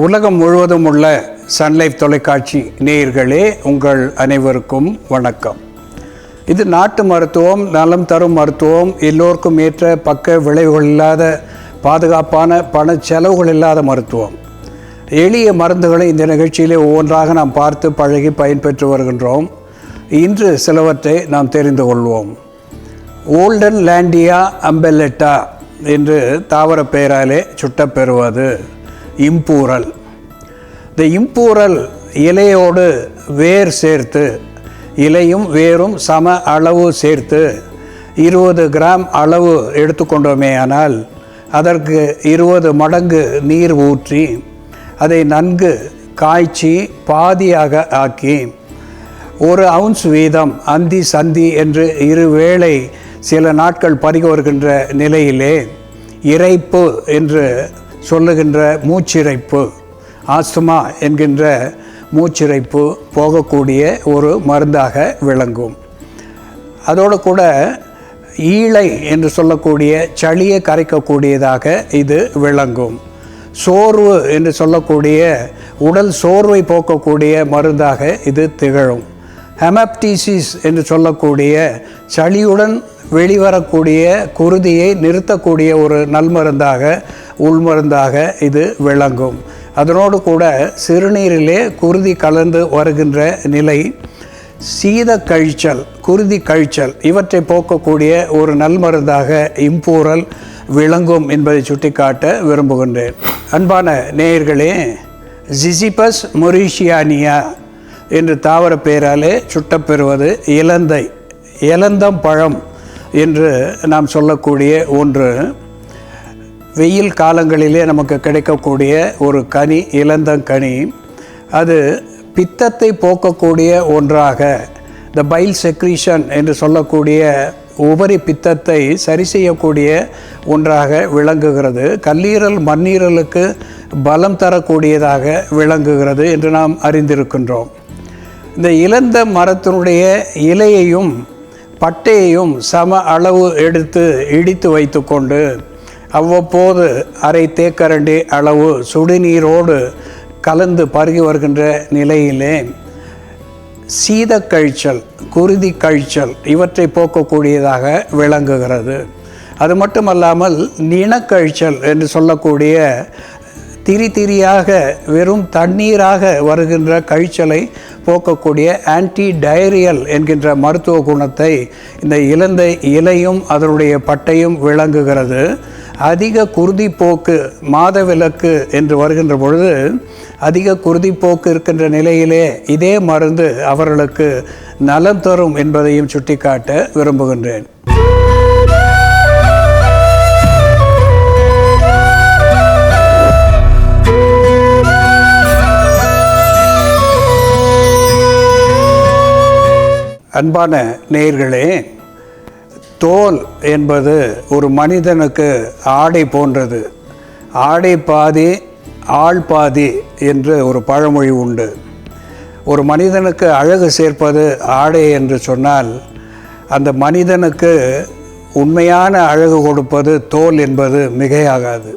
உலகம் முழுவதும் உள்ள சன்லைஃப் தொலைக்காட்சி நேயர்களே உங்கள் அனைவருக்கும் வணக்கம். இது நாட்டு மருத்துவம் நலம் தரும் மருத்துவம் எல்லோருக்கும் ஏற்ற பக்க விளைவுகள் இல்லாத பாதுகாப்பான பண செலவுகள் இல்லாத மருத்துவம். எளிய மருந்துகளை இந்த நிகழ்ச்சியிலே ஒவ்வொன்றாக நாம் பார்த்து பழகி பயன்பெற்று வருகின்றோம். இன்று சிலவற்றை நாம் தெரிந்து கொள்வோம். ஓல்டன் லேண்டியா அம்பெல்லெட்டா என்று தாவர பெயராலே சுட்டப்பெறுவது இம்பூரல். இந்த இம்பூரல் இலையோடு வேர் சேர்த்து இலையும் வேரும் சம அளவு சேர்த்து இருபது கிராம் அளவு எடுத்துக்கொண்டோமே ஆனால் அதற்கு இருபது மடங்கு நீர் ஊற்றி அதை நன்கு காய்ச்சி பாதியாக ஆக்கி ஒரு அவுன்ஸ் வீதம் அந்தி சந்தி என்று இருவேளை சில நாட்கள் பருகி வருகின்ற நிலையிலே இறைப்பு என்று சொல்லுகின்ற மூச்சிறைப்பு ஆஸ்துமா என்கின்ற மூச்சிறைப்பு போகக்கூடிய ஒரு மருந்தாக விளங்கும். அதோடு கூட ஈழை என்று சொல்லக்கூடிய சளியை கரைக்கக்கூடியதாக இது விளங்கும். சோர்வு என்று சொல்லக்கூடிய உடல் சோர்வை போக்கக்கூடிய மருந்தாக இது திகழும். ஹெமப்டிசிஸ் என்று சொல்லக்கூடிய சளியுடன் வெளிவரக்கூடிய குருதியை நிறுத்தக்கூடிய ஒரு நல்மருந்தாக உள்மருந்தாக இது விளங்கும். அதனோடு கூட சிறுநீரிலே குருதி கலந்து வருகின்ற நிலை சீத கழிச்சல் குருதி கழிச்சல் இவற்றை போக்கக்கூடிய ஒரு நல்மருந்தாக இம்பூரல் விளங்கும் என்பதை சுட்டிக்காட்ட விரும்புகின்றேன். அன்பான நேயர்களே ஜிசிபஸ் மொரீஷியானியா என்று தாவர பெயராலே சுட்டப்பெறுவது இலந்தை இலந்தம் பழம் என்று நாம் சொல்லக்கூடிய ஒன்று. வெயில் காலங்களிலே நமக்கு கிடைக்கக்கூடிய ஒரு கனி இலந்தங்கனி அது பித்தத்தை போக்கக்கூடிய ஒன்றாக த பைல் செக்ரீஷன் என்று சொல்லக்கூடிய உபரி பித்தத்தை சரி செய்யக்கூடிய ஒன்றாக விளங்குகிறது. கல்லீரல் மண்ணீரலுக்கு பலம் தரக்கூடியதாக விளங்குகிறது என்று நாம் அறிந்திருக்கின்றோம். இந்த இழந்த மரத்தினுடைய இலையையும் பட்டையையும் சம அளவு எடுத்து இடித்து வைத்துக்கொண்டு அவ்வப்போது அரை தேக்கரண்டி அளவு சுடுநீரோடு கலந்து பருகி வருகின்ற நிலையிலே சீத கழிச்சல் குருதி கழிச்சல் இவற்றை போக்கக்கூடியதாக விளங்குகிறது. அது மட்டுமல்லாமல் நினக்கழிச்சல் என்று சொல்லக்கூடிய திரி திரியாக வெறும் தண்ணீராக வருகின்ற கழிச்சலை போக்கக்கூடிய ஆன்டி டயரியல் என்கின்ற மருத்துவ குணத்தை இந்த இலந்தை இலையும் அதனுடைய பட்டையும் விளங்குகிறது. அதிக குருதிப்போக்கு மாதவிலக்கு என்று வருகின்ற பொழுது அதிக குருதிப்போக்கு இருக்கின்ற நிலையிலே இதே மருந்து அவர்களுக்கு நலம் தரும் என்பதையும் சுட்டிக்காட்ட விரும்புகின்றேன். அன்பான நேயர்களே தோல் என்பது ஒரு மனிதனுக்கு ஆடை போன்றது. ஆடை பாதி ஆள் பாதி என்று ஒரு பழமொழி உண்டு. ஒரு மனிதனுக்கு அழகு சேர்ப்பது ஆடை என்று சொன்னால் அந்த மனிதனுக்கு உண்மையான அழகு கொடுப்பது தோல் என்பது மிகையாகாது.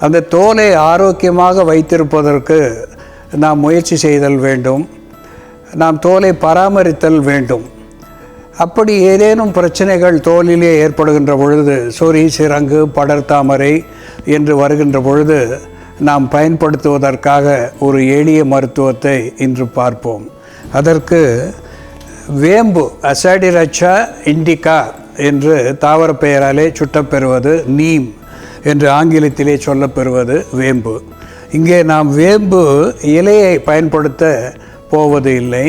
அந்த தோலை ஆரோக்கியமாக வைத்திருப்பதற்கு நாம் முயற்சி செய்தல் வேண்டும். நாம் தோலை பராமரித்தல் வேண்டும். அப்படி ஏதேனும் பிரச்சனைகள் தோலிலே ஏற்படுகின்ற பொழுது சொறி சிறங்கு படர்தாமரை என்று வருகின்ற பொழுது நாம் பயன்படுத்துவதற்காக ஒரு எளிய மருத்துவத்தை இன்று பார்ப்போம். அதற்கு வேம்பு அசாடிரச்சா இண்டிகா என்று தாவர பெயராலே சுட்டப்பெறுவது நீம் என்று ஆங்கிலத்திலே சொல்லப்பெறுவது வேம்பு. இங்கே நாம் வேம்பு இலையை பயன்படுத்த போவது இல்லை.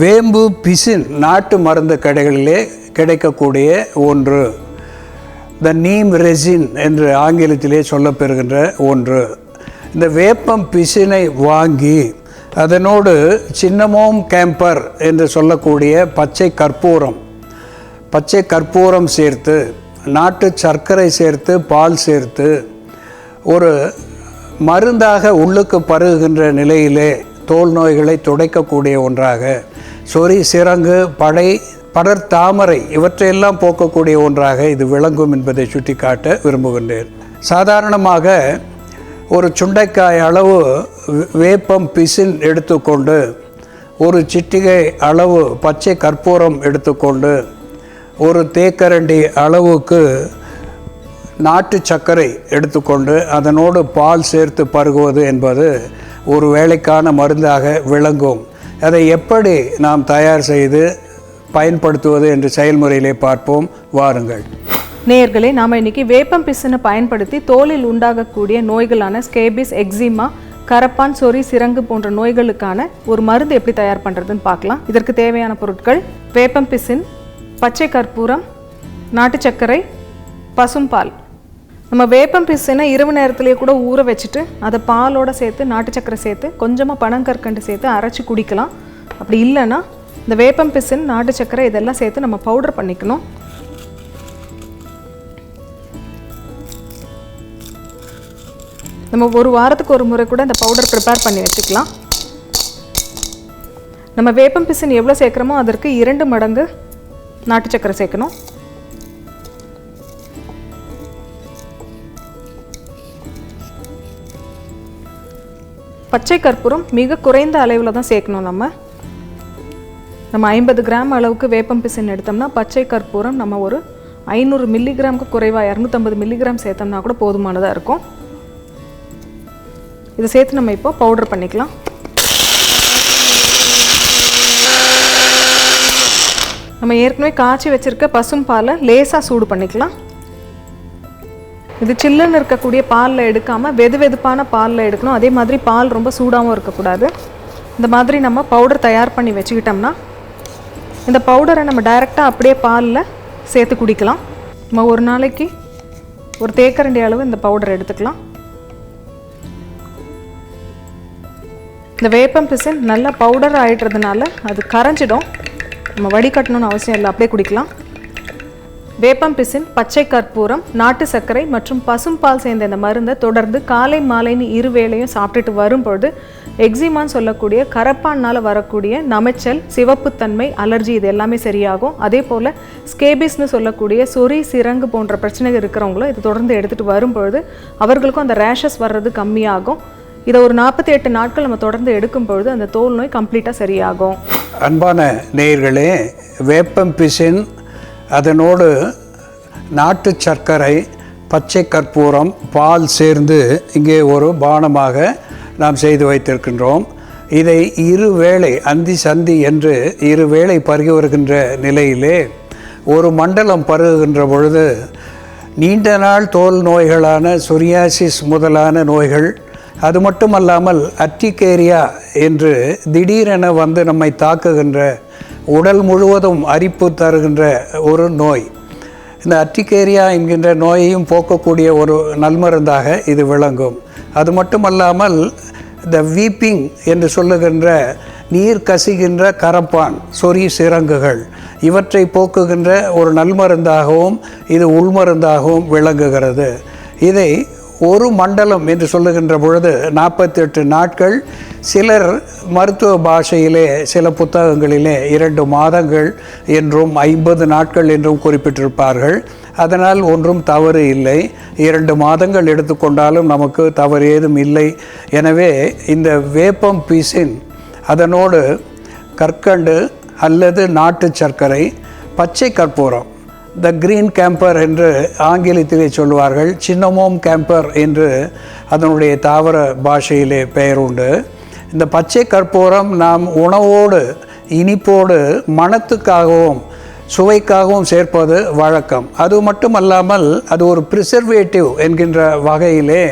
வேம்பு பிசின் நாட்டு மருந்து கடைகளிலே கிடைக்கக்கூடிய ஒன்று. த நீம் ரெசின் என்று ஆங்கிலத்திலே சொல்லப்பெறுகின்ற ஒன்று. இந்த வேப்பம் பிசினை வாங்கி அதனோடு சின்னமோம் கேம்பர் என்று சொல்லக்கூடிய பச்சை கற்பூரம் பச்சை கற்பூரம் சேர்த்து நாட்டு சர்க்கரை சேர்த்து பால் சேர்த்து ஒரு மருந்தாக உள்ளுக்கு பருகுகின்ற நிலையிலே தோல் நோய்களை துடைக்கக்கூடிய ஒன்றாக. சொறி சிறங்கு படை படர் தாமரை இவற்றையெல்லாம் போக்கக்கூடிய ஒன்றாக இது விளங்கும் என்பதை சுட்டிக்காட்ட விரும்புகின்றேன். சாதாரணமாக ஒரு சுண்டைக்காய் அளவு வே- வேப்பம் பிசின் எடுத்துக்கொண்டு ஒரு சிட்டிகை அளவு பச்சை கற்பூரம் எடுத்துக்கொண்டு ஒரு தேக்கரண்டி அளவுக்கு நாட்டு சர்க்கரை எடுத்துக்கொண்டு அதனோடு பால் சேர்த்து பருகுவது என்பது ஒரு வேலைக்கான மருந்தாக விளங்கும். அதை எப்படி நாம் தயார் செய்து பயன்படுத்துவது என்று செயல்முறையிலே பார்ப்போம். வாருங்கள். நேயர்களே நாம் இன்னைக்கு வேப்பம் பிசினை பயன்படுத்தி தோலில் உண்டாகக்கூடிய நோய்களான ஸ்கேபிஸ் எக்ஸிமா கரப்பான் சொறி சிரங்கு போன்ற நோய்களுக்கான ஒரு மருந்து எப்படி தயார் பண்ணுறதுன்னு பார்க்கலாம். இதற்கு தேவையான பொருட்கள் வேப்பம் பிசின் பச்சை கற்பூரம் நாட்டு சர்க்கரை பசும்பால் நம்ம வேப்பம் பிசுனா இரவு நேரத்துலேயே கூட ஊற வச்சுட்டு அதை பாலோடு சேர்த்து நாட்டு சக்கரை சேர்த்து கொஞ்சமாக பனங்கற்கண்டு சேர்த்து அரைச்சி குடிக்கலாம். அப்படி இல்லைன்னா இந்த வேப்பம் பிசின் நாட்டு சக்கரை இதெல்லாம் சேர்த்து நம்ம பவுடர் பண்ணிக்கணும். நம்ம ஒரு வாரத்துக்கு ஒரு முறை கூட இந்த பவுடர் ப்ரிப்பேர் பண்ணி வச்சுக்கலாம். நம்ம வேப்பம் பிசின் எவ்வளோ சேர்க்குறோமோ அதற்கு இரண்டு மடங்கு நாட்டு சக்கரை சேர்க்கணும். பச்சை கற்பூரம் மிக குறைந்த அளவில் தான் சேர்க்கணும் நம்ம. நம்ம ஐம்பது கிராம் அளவுக்கு வேப்பம் பிசின் எடுத்தோம்னா பச்சை கற்பூரம் நம்ம ஒரு ஐநூறு மில்லிகிராமுக்கு குறைவாக இரநூத்தம்பது மில்லிகிராம் சேர்த்தோம்னா கூட போதுமானதாக இருக்கும். இதை சேர்த்து நம்ம இப்போ பவுடர் பண்ணிக்கலாம். நம்ம ஏற்கனவே காய்ச்சி வச்சுருக்க பசும் பாலை லேசாக சூடு பண்ணிக்கலாம். இது சில்லுன்னு இருக்கக்கூடிய பாலில் எடுக்காமல் வெது வெதுப்பான பாலில் எடுக்கணும். அதே மாதிரி பால் ரொம்ப சூடாகவும் இருக்கக்கூடாது. இந்த மாதிரி நம்ம பவுடர் தயார் பண்ணி வச்சுக்கிட்டோம்னா இந்த பவுடரை நம்ம டைரெக்டாக அப்படியே பாலில் சேர்த்து குடிக்கலாம். நம்ம ஒரு நாளைக்கு ஒரு தேக்கரண்டி அளவு இந்த பவுடர் எடுத்துக்கலாம். இந்த வேப்பம் பிசின் நல்லா பவுடர் ஆயிடுறதுனால அது கரைஞ்சிடும். நம்ம வடிகட்டணும்னு அவசியம் இல்லை. அப்படியே குடிக்கலாம். வேப்பம் பிசின் பச்சை கற்பூரம் நாட்டு சர்க்கரை மற்றும் பசும்பால் சேர்ந்த இந்த மருந்தை தொடர்ந்து காலை மாலைன்னு இரு வேளையும் சாப்பிட்டுட்டு வரும்பொழுது எக்ஸிமான்னு சொல்லக்கூடிய கரப்பானால் வரக்கூடிய நமைச்சல் சிவப்புத்தன்மை அலர்ஜி இது எல்லாமே சரியாகும். அதே போல் ஸ்கேபிஸ்னு சொல்லக்கூடிய சொறி சிரங்கு போன்ற பிரச்சனைகள் இருக்கிறவங்களும் இது தொடர்ந்து எடுத்துகிட்டு வரும்பொழுது அவர்களுக்கும் அந்த ரேஷஸ் வர்றது கம்மியாகும். இதை ஒரு நாற்பத்தி எட்டு நாட்கள் நம்ம தொடர்ந்து எடுக்கும் பொழுது அந்த தோல் நோய் கம்ப்ளீட்டாக சரியாகும். அன்பான நேயர்களே வேப்பம் பிசின் அதனோடு நாட்டு சர்க்கரை பச்சை கற்பூரம் பால் சேர்ந்து இங்கே ஒரு பானமாக நாம் செய்து வைத்திருக்கின்றோம். இதை இரு வேளை அந்தி சந்தி என்று இரு வேளை பருகி வருகின்ற நிலையிலே ஒரு மண்டலம் பருகுகின்ற பொழுது நீண்ட நாள் தோல் நோய்களான சொரியாசிஸ் முதலான நோய்கள் அது மட்டுமல்லாமல் அட்டிகேரியா என்று திடீரென வந்து நம்மை தாக்குகின்ற உடல் முழுவதும் அரிப்பு தருகின்ற ஒரு நோய். இந்த அட்டிகேரியா என்கின்ற நோயையும் போக்கக்கூடிய ஒரு நல்மருந்தாக இது விளங்கும். அது மட்டுமல்லாமல் இந்த வீப்பிங் என்று சொல்லுகின்ற நீர் கசிகின்ற கரப்பான் சொறி சிரங்குகள் இவற்றை போக்குகின்ற ஒரு நல்மருந்தாகவும் இது உள்மருந்தாகவும் விளங்குகிறது. இதை ஒரு மண்டலம் என்று சொல்லுகின்ற பொழுது நாற்பத்தெட்டு நாட்கள் சிலர் மருத்துவ பாஷையிலே சில புத்தகங்களிலே இரண்டு மாதங்கள் என்றும் ஐம்பது நாட்கள் என்றும் குறிப்பிட்டிருப்பார்கள். அதனால் ஒன்றும் தவறு இல்லை. இரண்டு மாதங்கள் எடுத்துக்கொண்டாலும் நமக்கு தவறு ஏதும் இல்லை. எனவே இந்த வேப்பம் பீசின் அதனோடு கற்கண்டு அல்லது நாட்டு சர்க்கரை பச்சை கற்பூரம் த கிரீன் கேம்பர் என்று ஆங்கிலத்திலே சொல்வார்கள் சின்னமோம் கேம்பர் என்று அதனுடைய தாவர பாஷையிலே பெயர் உண்டு. இந்த பச்சை கற்பூரம் நாம் உணவோடு இனிப்போடு மனத்துக்காகவும் சுவைக்காகவும் சேர்ப்பது வழக்கம். அது மட்டுமல்லாமல் அது ஒரு ப்ரிசர்வேட்டிவ் என்கின்ற வகையிலே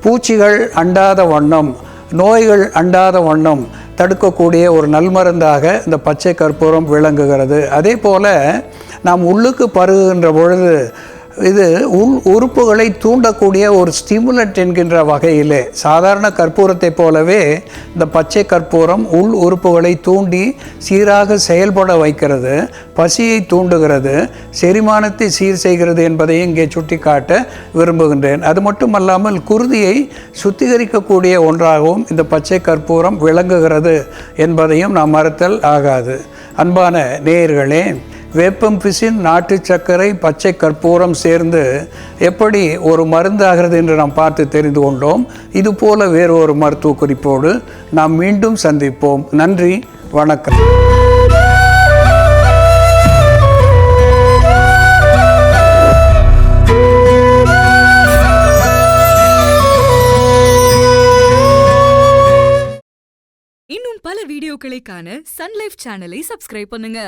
பூச்சிகள் அண்டாத வண்ணம் நோய்கள் அண்டாத வண்ணம் தடுக்கக்கூடிய ஒரு நல்மருந்தாக இந்த பச்சை கற்பூரம் விளங்குகிறது. அதே போல் நாம் உள்ளுக்கு பருகுகின்ற பொழுது இது உள் உறுப்புகளை தூண்டக்கூடிய ஒரு ஸ்டிமுலட் என்கின்ற வகையிலே சாதாரண கற்பூரத்தைப் போலவே இந்த பச்சை கற்பூரம் உள் உறுப்புகளை தூண்டி சீராக செயல்பட வைக்கிறது பசியை தூண்டுகிறது செரிமானத்தை சீர் செய்கிறது என்பதை இங்கே சுட்டிக்காட்ட விரும்புகின்றேன். அது மட்டுமல்லாமல் குருதியை சுத்திகரிக்கக்கூடிய ஒன்றாகவும் இந்த பச்சை கற்பூரம் விளங்குகிறது என்பதையும் நாம் மறுத்தல் ஆகாது. அன்பான நேயர்களே வேப்பம் பிசின் நாட்டு சர்க்கரை பச்சை கற்பூரம் சேர்ந்து எப்படி ஒரு மருந்தாகிறது என்று நாம் பார்த்து தெரிந்து கொண்டோம். இது போல வேறு ஒரு மருத்துவ குறிப்போடு நாம் மீண்டும் சந்திப்போம். நன்றி வணக்கம். இன்னும் பல வீடியோக்களை காண சன்லைஃப் சேனலை சப்ஸ்கிரைப் பண்ணுங்க.